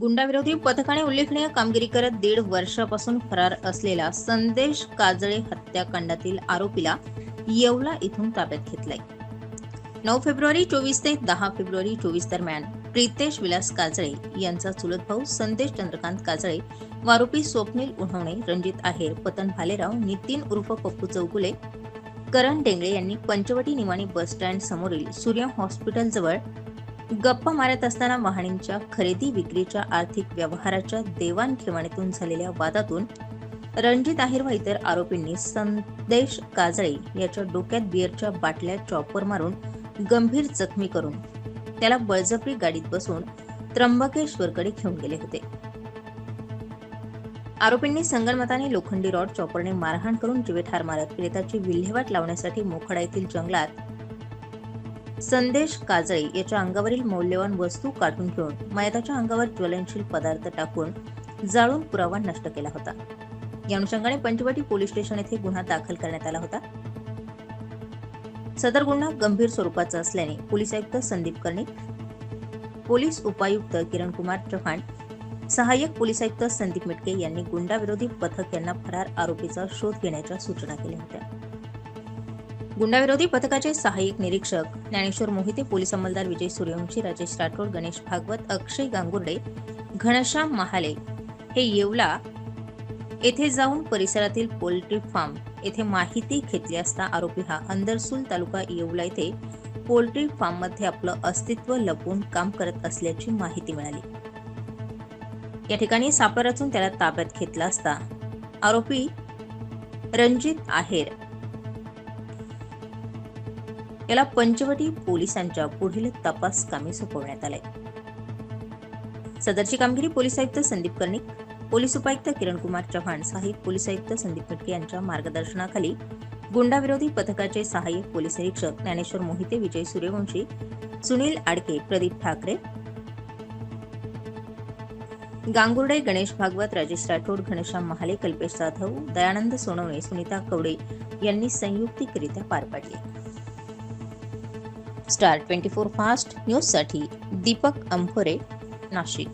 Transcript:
गुंडाविरोधी पथकाने उल्लेखनीय कामगिरी करत दीड वर्षापासून फरार असलेला संदेश काजळे हत्याकांडातील आरोपीला येवला इथून ताब्यात घेतलाय. नऊ फेब्रुवारी चोवीस ते दहा फेब्रुवारी चोवीस दरम्यान प्रितेश विलास काजळे यांचा चुलत भाऊ संदेश चंद्रकांत काजळे व आरोपी स्वप्नील उन्हवणे रणजित आहेर पतन भालेराव नितीन उर्फ पप्पू चौगुले करण डेंगळे यांनी पंचवटी निवाणी बस स्टँड समोरील सूर्य हॉस्पिटल जवळ गप्पा मारत असताना वाहनांच्या खरेदी विक्रीच्या आर्थिक व्यवहाराच्या देवाणघेवाणीतून झालेल्या वादातून रणजित आहेर व इतर आरोपींनी संदेश काजळे याच्या डोक्यात बिअरच्या बाटल्या चॉपर मारून गंभीर जखमी करून त्याला बळजबरी गाडीत बसून त्र्यंबकेश्वरकडे घेऊन गेले होते. आरोपींनी संगणमताने लोखंडी रॉड चॉपरने मारहाण करून जीवे ठार मारत प्रेताची विल्हेवाट लावण्यासाठी मोखडा येथील जंगलात संदेश काजळे याच्या अंगावरील मौल्यवान वस्तू काढून घेऊन मयताच्या अंगावर ज्वलनशील पदार्थ टाकून जाळून पुरावा नष्ट केला होता. या अनुषंगाने पंचवटी पोलीस स्टेशन येथे गुन्हा दाखल करण्यात आला होता. सदर गुन्हा गंभीर स्वरूपाचा असल्याने पोलीस आयुक्त संदीप कर्णिक पोलीस उपायुक्त किरण कुमार चव्हाण सहाय्यक पोलीस आयुक्त संदीप मिटके यांनी गुंडाविरोधी पथक यांना फरार आरोपीचा शोध घेण्याच्या सूचना केल्या होत्या. गुंडाविरोधी पथकाचे सहाय्यक निरीक्षक ज्ञानेश्वर मोहिते पोलीस अंमलदार विजय सूर्यवंशी राजेश राठोड गणेश भागवत अक्षय गांगुर्डे घनश्याम महाले हे येवला येथे जाऊन परिसरातील पोल्ट्री फार्म येथे माहिती घेतली असता आरोपी हा अंदरसूल तालुका येवला येथे पोल्ट्री फार्ममध्ये आपलं अस्तित्व लपवून काम करत असल्याची माहिती मिळाली. या ठिकाणी सापळा रचून त्याला ताब्यात घेतला असता आरोपी रणजित आहेर याला पंचवटी पोलिसांच्या पुढील तपास कामी सोपवण्यात आले. सदरची कामगिरी पोलीस आयुक्त संदीप कर्णिक पोलीस उपायुक्त किरण कुमार चव्हाण सहाय्यक पोलीस आयुक्त संदीप फटके यांच्या मार्गदर्शनाखाली गुंडाविरोधी पथकाचे सहाय्यक पोलीस निरीक्षक ज्ञानेश्वर मोहिते विजय सूर्यवंशी सुनील आडके प्रदीप ठाकरे गांगुर्डे गणेश भागवत राजेश राठोड घनश्याम महाले कल्पेश जाधव दयानंद सोनवणे सुनीता कवडे यांनी संयुक्तिकरित्या पार पाडली. स्टार ट्वेंटी फोर फास्ट न्यूजसाठी दीपक अंफोरे नाशिक.